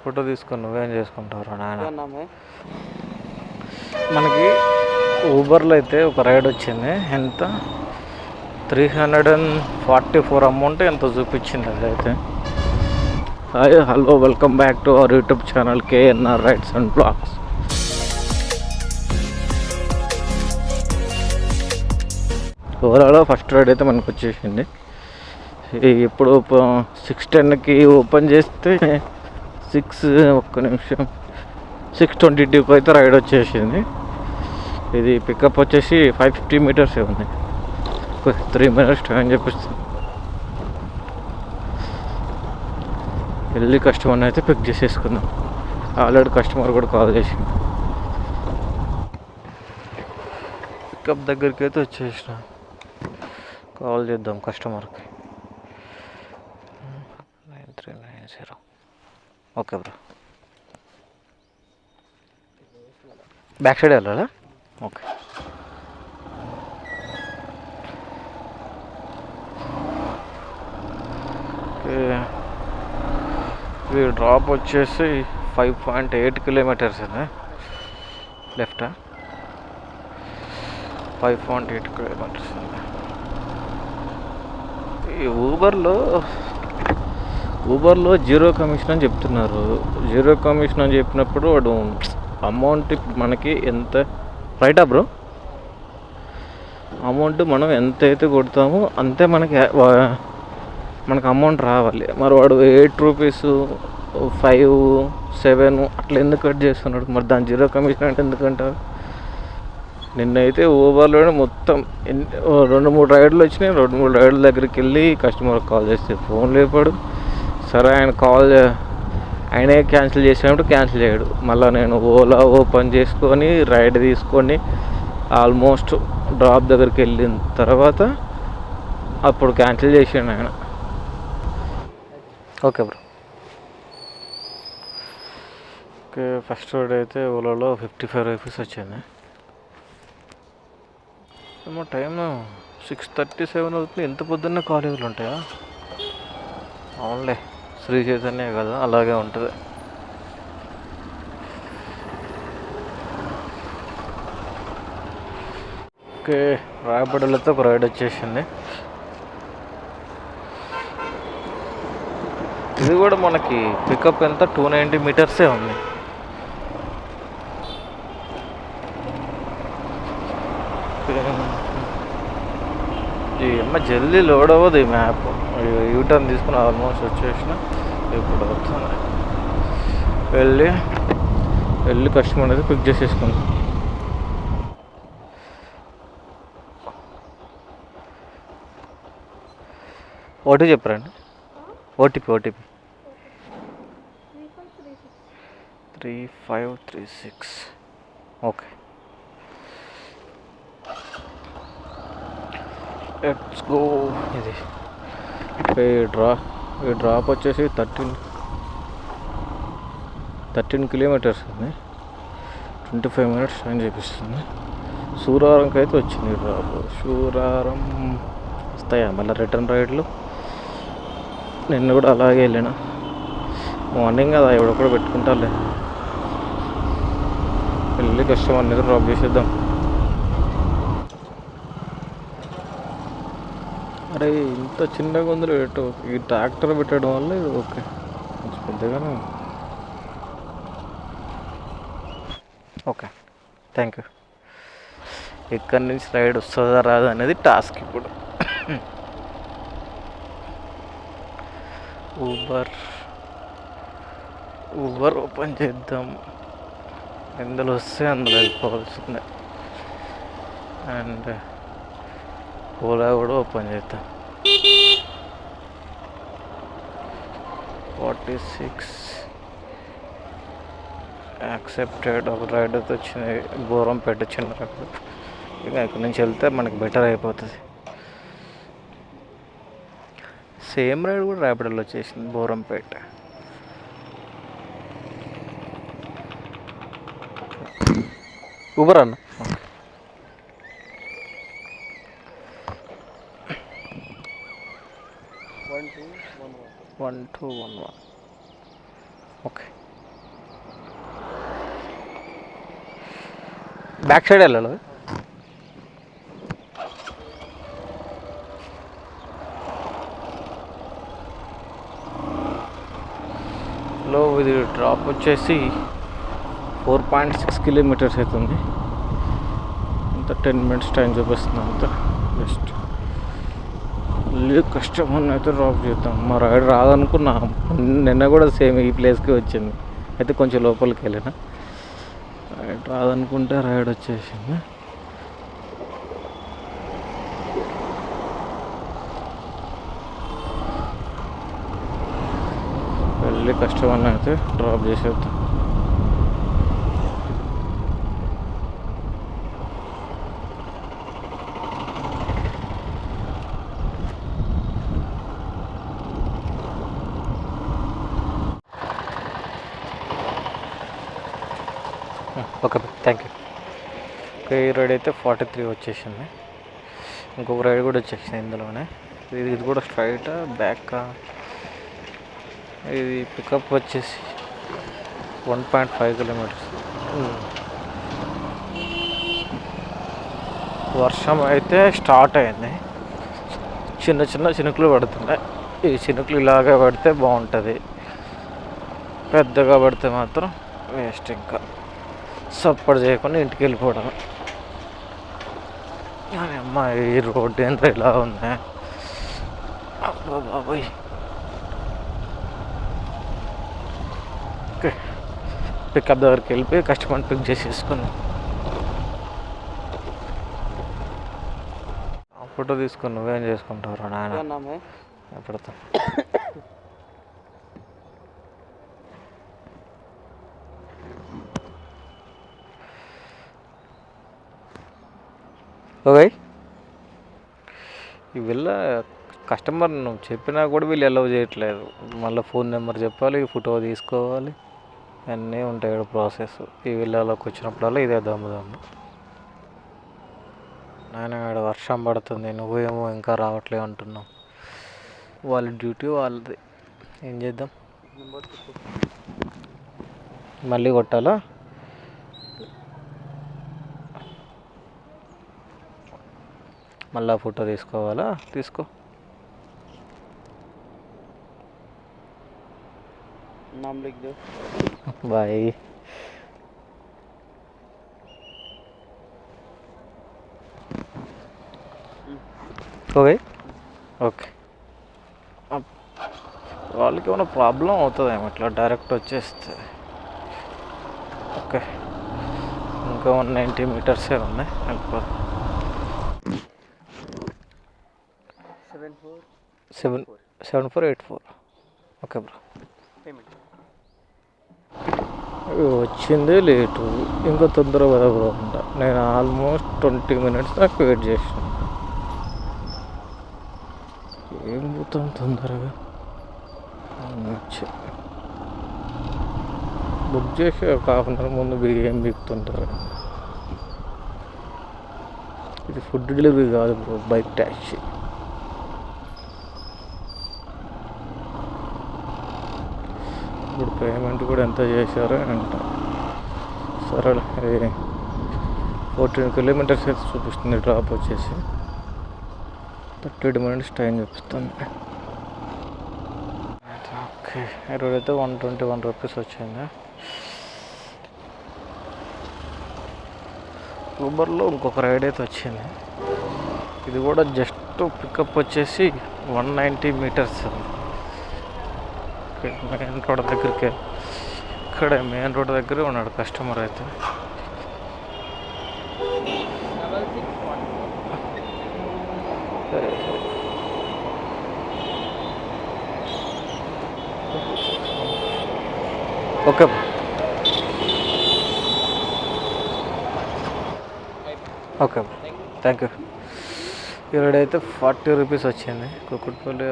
Photo తీసుకొని నువ్వేం చేసుకుంటావు నాయన? మనకి ఊబర్లో అయితే ఒక రైడ్ వచ్చింది. ఎంత? Three hundred and forty four amount ఎంత చూపించింది అదైతే? Hi hello welcome back to our YouTube channel KNR rides and blogs. Overall first ride అయితే మనకు వచ్చేసింది. ఇప్పుడు సిక్స్ టెన్కి ఓపెన్ చేస్తే సిక్స్ ఒక్క నిమిషం. సిక్స్ ట్వంటీ టూకి అయితే రైడ్ వచ్చేసింది. ఇది పికప్ వచ్చేసి ఫైవ్ ఫిఫ్టీ మీటర్స్ ఉంది. త్రీ మినిట్స్ టైం చెప్పిస్తుంది వెళ్ళి కస్టమర్ని అయితే పిక్ చేసేసుకుందాం. ఆల్రెడీ కస్టమర్ కూడా కాల్ చేసింది. పికప్ దగ్గరికి అయితే వచ్చేసిన. కాల్ చేద్దాం కస్టమర్కి. Nine three nine zero. Okay bro. Back side వెళ్ళాలా? ఓకే. ఈ డ్రాప్ వచ్చేసి ఫైవ్ పాయింట్ ఎయిట్ కిలోమీటర్స్ అండి లెఫ్టా ఫైవ్ పాయింట్ ఎయిట్ కిలోమీటర్స్ అండి ఈ ఊబర్లో ఊబర్లో జీరో కమిషన్ అని చెప్తున్నారు. జీరో కమిషన్ అని చెప్పినప్పుడు వాడు అమౌంట్ మనకి ఎంత? రైటా బ్రో అమౌంట్ మనం ఎంత అయితే కొడతామో అంతే మనకి మనకు అమౌంట్ రావాలి. మరి వాడు ఎయిట్ రూపీస్ ఫైవ్ సెవెన్ అట్లా ఎందుకు కట్ చేస్తున్నాడు? మరి దాని జీరో కమిషన్ అంటే ఎందుకంటారు నిన్నైతే ఊబర్లో మొత్తం ఎన్ని రెండు మూడు రైడ్లు వచ్చినాయి. రెండు మూడు రైడ్ల దగ్గరికి వెళ్ళి కస్టమర్కి కాల్ చేస్తే ఫోన్ లేపాడు. సరే ఆయన కాల్ చే- ఆయనే క్యాన్సిల్ చేసినప్పుడు క్యాన్సిల్ చేయడు. మళ్ళీ నేను ఓలా ఓపెన్ చేసుకొని రైడ్ తీసుకొని ఆల్మోస్ట్ డ్రాప్ దగ్గరికి వెళ్ళిన తర్వాత అప్పుడు క్యాన్సిల్ చేసాను ఆయన. Okay bro. Okay first road అయితే ఓలాలో ఫిఫ్టీ ఫైవ్ రూపీస్ వచ్చింది. ఏమో టైం సిక్స్ థర్టీ సెవెన్ అవుతుంది. ఎంత పొద్దున్న కాలేజీలు ఉంటాయా? అవునులే. శ్రీ చైతన్య కదా అలాగే ఉంటుంది. ఓకే రాయబడులతో ఒక రైడ్ వచ్చేసింది. ఇది కూడా మనకి పికప్ ఎంత? టూ నైంటీ మీటర్సే ఉంది. ఈ అమ్మ జల్దీ లోడ్ అవ్వదు ఈ మ్యాప్. యూటర్న్ తీసుకుని ఆల్మోస్ట్ వచ్చేసిన. ఇప్పుడు వస్తుంది వెళ్ళి వెళ్ళి కస్టమర్ అనేది పిక్ చేసేసుకుందాం. ఓటీ చెప్పరండి? OTP OTP three five three six okay let's go ఇది. ఈ డ్రా ఈ డ్రాప్ వచ్చేసి థర్టీన్ థర్టీన్ కిలోమీటర్స్ ఉంది ట్వంటీ ఫైవ్ మినిట్స్ టైం చూపిస్తుంది. సూరారంకి అయితే వచ్చింది డ్రాప్. సూరారం వస్తాయా? మళ్ళీ రిటర్న్ రైడ్లు. నిన్న కూడా అలాగే వెళ్ళిన. మార్నింగ్ కదా ఎవడో కూడా పెట్టుకుంటాలే వెళ్ళి కస్టమర్ అనేది డ్రాప్ చేసేద్దాం. అరే ఇంత చిన్నగా ఉందిలో రేటు ఈ ట్రాక్టర్ పెట్టడం వల్ల ఇది ఓకే. కొంచెం పెద్దగానే ఓకే. Thank you. ఎక్కడి నుంచి రైడ్ వస్తుందా రాదా అనేది టాస్క్ ఇప్పుడు. ఊబర్. ఊబర్ ఓపెన్ చేద్దాం. ఎందులో వస్తే అందులో వెళ్ళిపోవాల్సిందే. అండ్ ఓలా కూడా ఓపెన్ చేద్దాం. Forty six. యాక్సెప్టెడ్ ఒక రైడ్ అయితే వచ్చింది. ఘోరం పెట్ట అక్కడ ఇక ఇంకా నుంచి వెళ్తే మనకి బెటర్ అయిపోతుంది. సేమ్ రైడ్ కూడా ర్యాపిడోలో వచ్చేసింది బోరంపేట. ఉబర్ అన్న? One two one one okay back side వెళ్ళాలి? లో ఇది డ్రాప్ వచ్చేసి ఫోర్ పాయింట్ సిక్స్ కిలోమీటర్స్ అవుతుంది. అంత టెన్ మినిట్స్ టైం చూపిస్తుంది అంత. బెస్ట్ మళ్ళీ కష్టమని అయితే డ్రాప్ చేద్దాం. మా రైడ్ రాదనుకున్నా నిన్న కూడా సేమ్ ఈ ప్లేస్కి వచ్చింది. అయితే కొంచెం లోపలికి వెళ్ళిన. రైడ్ రాదనుకుంటే రైడ్ వచ్చేసింది వెళ్ళి కష్టమని అయితే డ్రాప్ చేసేద్దాం. ఓకే థ్యాంక్ యూ ఈ రైడ్ అయితే ఫార్టీ త్రీ వచ్చేసింది. ఇంకొక రైడ్ కూడా వచ్చేసింది ఇందులోనే. ఇది ఇది కూడా స్ట్రైట్ బ్యాక్ ఇది పికప్ వచ్చేసి వన్ పాయింట్ ఫైవ్ కిలోమీటర్స్ వర్షం అయితే స్టార్ట్ అయింది. చిన్న చిన్న చినుకులు పడుతున్నాయి. ఈ చినుకులు ఇలాగే పడితే బాగుంటుంది. పెద్దగా పడితే మాత్రం వేస్ట్ ఇంకా. సపోర్ట్ చేయకుండా ఇంటికి వెళ్ళిపోవడం అమ్మ ఈ రోడ్డు ఎంత ఇలా ఉంది? అబ్బా బాబోయ్. పికప్ దగ్గరికి వెళ్ళిపోయి కస్టమర్ పిక్ చేసేసుకుని ఫోటో తీసుకుని నువ్వేం చేసుకుంటావు నాయన? పెడతా. ఓకే. వీళ్ళ కస్టమర్ నువ్వు చెప్పినా కూడా వీళ్ళు అలౌ చేయట్లేదు. మళ్ళీ ఫోన్ నెంబర్ చెప్పాలి ఫోటో తీసుకోవాలి. అన్నీ ఉంటాయి ఇక్కడ ప్రాసెస్ ఈ విల్లాలోకి వచ్చినప్పుడల్లా ఇదే దమ్ము దమ్ము. నాయన ఇక్కడ వర్షం పడుతుంది నువ్వేమో ఇంకా రావట్లే అంటున్నావు. వాళ్ళ డ్యూటీ వాళ్ళది. ఏం చేద్దాం? మళ్ళీ కొట్టాలా? మళ్ళీ ఫోటో తీసుకోవాలా? తీసుకో. బాయ్. ఓకే. ఓకే. వాళ్ళకి ఏమైనా ప్రాబ్లం అవుతుందేమో ఇట్లా డైరెక్ట్ వచ్చేస్తే. ఓకే. ఇంకా వన్ నైంటీ మీటర్సే ఉన్నాయి వెళ్ళిపోతుంది seven four seven seven four eight four okay bro payment వచ్చింది లేటు. ఇంకా తొందర కదా బ్రో నేను ఆల్మోస్ట్ ట్వంటీ మినిట్స్ నాకు వెయిట్ చేసిన ఏం పోతాం తొందరగా? బుక్ చేసి ఒక హాఫ్ అన్ అవర్ ముందు బిర్యానీ బిగుతుంటారు ఇది ఫుడ్ డెలివరీ కాదు బ్రో. బైక్ ట్యాక్సీ పేమెంట్ కూడా ఎంత చేశారు అంట. సరే ఇది ఫోర్టీన్ కిలోమీటర్స్ అయితే చూపిస్తుంది డ్రాప్ వచ్చేసి. థర్టీ మినిట్స్ టైం చూపిస్తుంది ఓకే ఈరోజు అయితే వన్ ట్వంటీ వన్ రూపీస్ వచ్చింది. ఊబర్లో ఇంకొక రైడ్ అయితే వచ్చింది. ఇది కూడా జస్ట్ పికప్ వచ్చేసి one ninety metres. Main road దగ్గరికి. ఇక్కడే మెయిన్ రోడ్ దగ్గర ఉన్నాడు కస్టమర్ అయితే. ఓకే. ఓకే. థ్యాంక్ యూ ఈరోడైతే ఫార్టీ రూపీస్ వచ్చింది. కుక్కట్పల్లి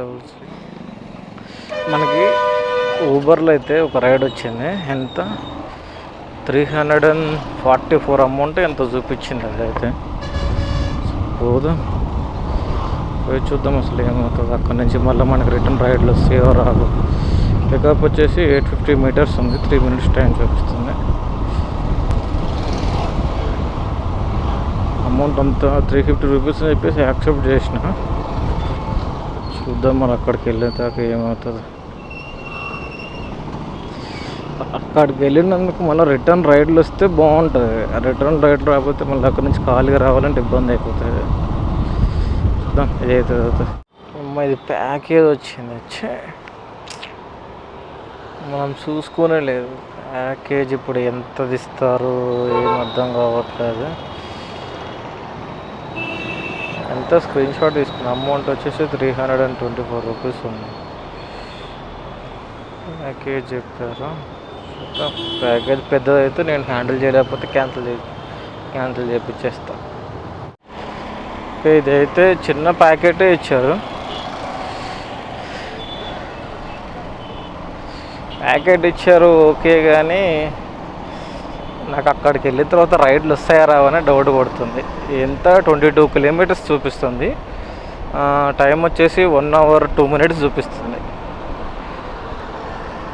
మనకి ఊబర్లో అయితే ఒక రైడ్ వచ్చింది. ఎంత? Three hundred and forty four amount ఎంత చూపించింది అదైతే? పోదు. పోయి చూద్దాం అసలు ఏమవుతుంది. అక్కడ నుంచి మళ్ళీ మనకి రిటర్న్ రైడ్లు సేవ రాదు. పికప్ వచ్చేసి ఎయిట్ ఫిఫ్టీ మీటర్స్ ఉంది. త్రీ మినిట్స్ టైం చూపిస్తుంది. అమౌంట్ అంతా త్రీ ఫిఫ్టీ రూపీస్ అని చెప్పేసి యాక్సెప్ట్ చేసిన. చూద్దాం మరి అక్కడికి వెళ్ళేదాకా ఏమవుతుంది. అక్కడికి వెళ్ళినందుకు మళ్ళీ రిటర్న్ రైడ్లు వస్తే బాగుంటుంది. రిటర్న్ రైడ్ రాకపోతే మళ్ళీ అక్కడ నుంచి ఖాళీగా రావాలంటే ఇబ్బంది అయిపోతుంది. చూద్దాం ఏదైతే అమ్మ ఇది ప్యాకేజ్ వచ్చింది. వచ్చే మనం చూసుకోనే లేదు. ప్యాకేజ్ ఇప్పుడు ఎంత ఇస్తారు ఏం అర్థం కావట్లేదు. ఎంత స్క్రీన్ షాట్ తీసుకున్న? అమౌంట్ వచ్చేసి three hundred and twenty four rupees ఉంది. ప్యాకేజ్ చెప్పారు. ప్యాకేజ్ పెద్దదైతే నేను హ్యాండిల్ చేయలేకపోతే క్యాన్సిల్ చే క్యాన్సిల్ చేయించేస్తా ఇదైతే చిన్న ప్యాకెటే ఇచ్చారు. ప్యాకెట్ ఇచ్చారు ఓకే కానీ నాకు అక్కడికి వెళ్ళిన తర్వాత రైడ్లు వస్తాయా రావని డౌట్ పడుతుంది ఎంత? ట్వంటీ టూ కిలోమీటర్స్ చూపిస్తుంది. టైం వచ్చేసి వన్ అవర్ టూ మినిట్స్ చూపిస్తుంది.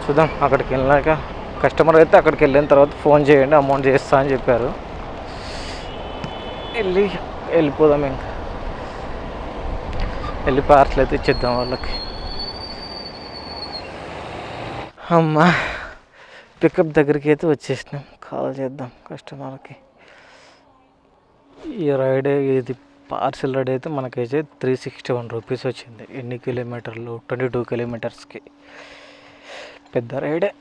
చూద్దాం అక్కడికి వెళ్ళాక కస్టమర్ అయితే అక్కడికి వెళ్ళిన తర్వాత ఫోన్ చేయండి అమౌంట్ చేస్తా అని చెప్పారు. వెళ్ళి వెళ్ళిపోదాం ఇంకా. వెళ్ళి పార్సల్ అయితే ఇచ్చేద్దాం వాళ్ళకి. అమ్మా పికప్ దగ్గరికి అయితే వచ్చేసినాం. కాల్ చేద్దాం కస్టమర్కి. ఈ రైడ్ ఇది పార్సిల్ రైడ్ అయితే మనకైతే త్రీ సిక్స్టీ వన్ రూపీస్ వచ్చింది. ఎన్ని కిలోమీటర్లు? ట్వంటీ టూ కిలోమీటర్స్కి. పెద్ద రైడే.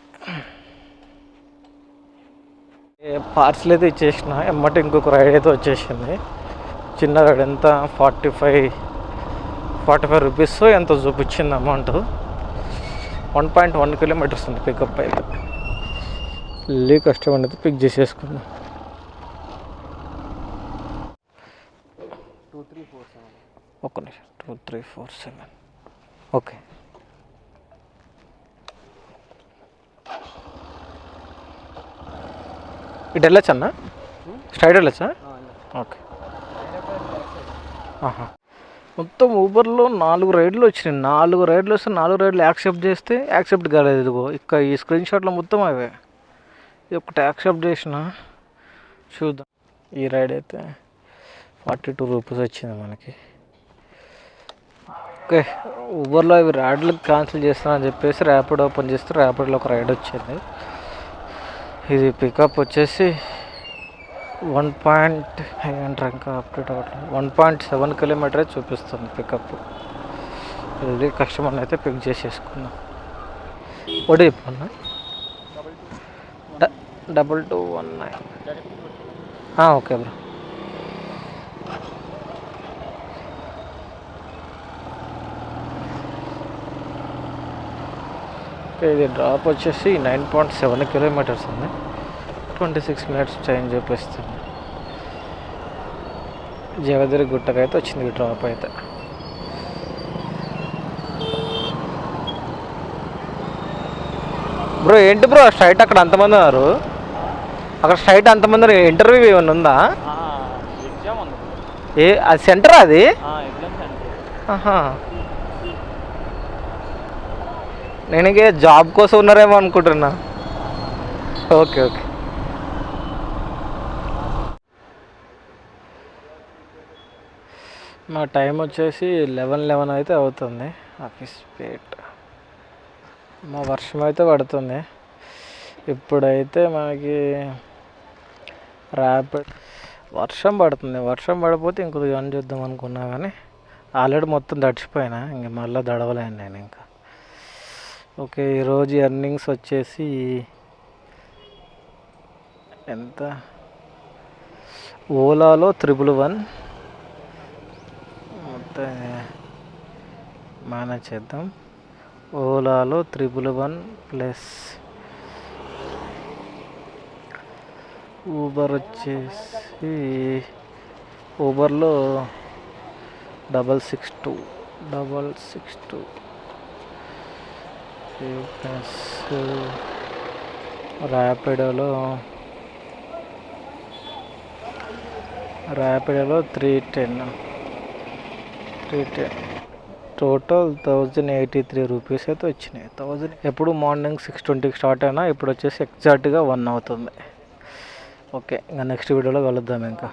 పార్సిల్ అయితే ఇచ్చేసిన ఎమ్మటి ఇంకొక రైడ్ అయితే వచ్చేసింది. చిన్న రైడ్ ఎంత? Forty five forty five rupees ఎంత చూపించింది amount one point one kilometres ఉంది పికప్ అయితే. వెళ్ళి కస్టమర్ అయితే పిక్ చేసేసుకున్నాం టూ త్రీ ఫోర్ సెవెన్ ఒక్క నిమిషం. Two three four seven okay ఇటు వెళ్ళొచ్చు అన్న? స్ట్రైట్ వెళ్ళొచ్చా? ఓకే. ఆహా. మొత్తం ఊబర్లో నాలుగు రైడ్లు వచ్చినాయి. నాలుగు రైడ్లు వస్తే నాలుగు రైడ్లు యాక్సెప్ట్ చేస్తే యాక్సెప్ట్ కాలేదు ఇదిగో. ఇక్కడ ఈ స్క్రీన్ షాట్లో మొత్తం అవే. ఇది ఒకటి యాక్సెప్ట్ చేసిన చూద్దాం. ఈ రైడ్ అయితే ఫార్టీ టూ రూపీస్ వచ్చింది మనకి. ఓకే. ఊబర్లో ఇవి రైడ్లు క్యాన్సిల్ చేస్తానని చెప్పేసి ర్యాపిడ్ ఓపెన్ చేస్తే ర్యాపిడ్లో ఒక రైడ్ వచ్చింది. ఇది పికప్ వచ్చేసి వన్ పాయింట్ ఏంటారు ఇంకా అప్డేట్ అవ్వట్లేదు. వన్ పాయింట్ సెవెన్ కిలోమీటరే చూపిస్తుంది పికప్ ఇది కస్టమర్ని అయితే పిక్ చేసేసుకుందాం ఒకటి చెప్పన్నా double two one nine okay bro. ఇది డ్రాప్ వచ్చేసి నైన్ పాయింట్ సెవెన్ కిలోమీటర్స్ ఉంది. ట్వంటీ సిక్స్ మినిట్స్ టైం చూపిస్తుంది జగదిరి గుట్టకైతే వచ్చింది ఈ డ్రాప్ అయితే. బ్రో ఏంటి బ్రో స్ట్రైట్ అక్కడ అంతమంది ఉన్నారు. అక్కడ స్ట్రైట్ అంతమంది ఇంటర్వ్యూ ఏమైనా ఉందా? ఏ అది సెంటర్ అది? ఆహా. నేను ఇంకే జాబ్ కోసం ఉన్నారేమో అనుకుంటున్నా. Okay okay. మా టైం వచ్చేసి లెవెన్ లెవెన్ అయితే అవుతుంది. ఆఫీస్ పేట్ మా వర్షం అయితే పడుతుంది. ఇప్పుడైతే మనకి ర్యాపిడ్ వర్షం పడుతుంది. వర్షం పడిపోతే ఇంకొద్దిగా అని చూద్దాం అనుకున్నా కానీ ఆల్రెడీ మొత్తం తడిచిపోయినా ఇంక మళ్ళీ దడవలేను నేను ఇంకా. ఓకే ఈరోజు ఎర్నింగ్స్ వచ్చేసి ఎంత? ఓలాలో త్రిబుల్ వన్. మొత్తం మేనేజ్ చేద్దాం. ఓలాలో త్రిబుల్ వన్ ప్లస్ ఊబర్ వచ్చేసి ఊబర్లో double six two double six two. Plus ర్యాపిడోలో ర్యాపిడోలో three ten. Three ten. Total thousand eighty three rupees అయితే వచ్చినాయి. థౌజండ్ ఎప్పుడు మార్నింగ్ సిక్స్ ట్వంటీకి స్టార్ట్ అయినా ఇప్పుడు వచ్చేసి ఎగ్జాక్ట్గా వన్ అవుతుంది. ఓకే ఇంకా నెక్స్ట్ వీడియోలో కలుద్దాం ఇంకా.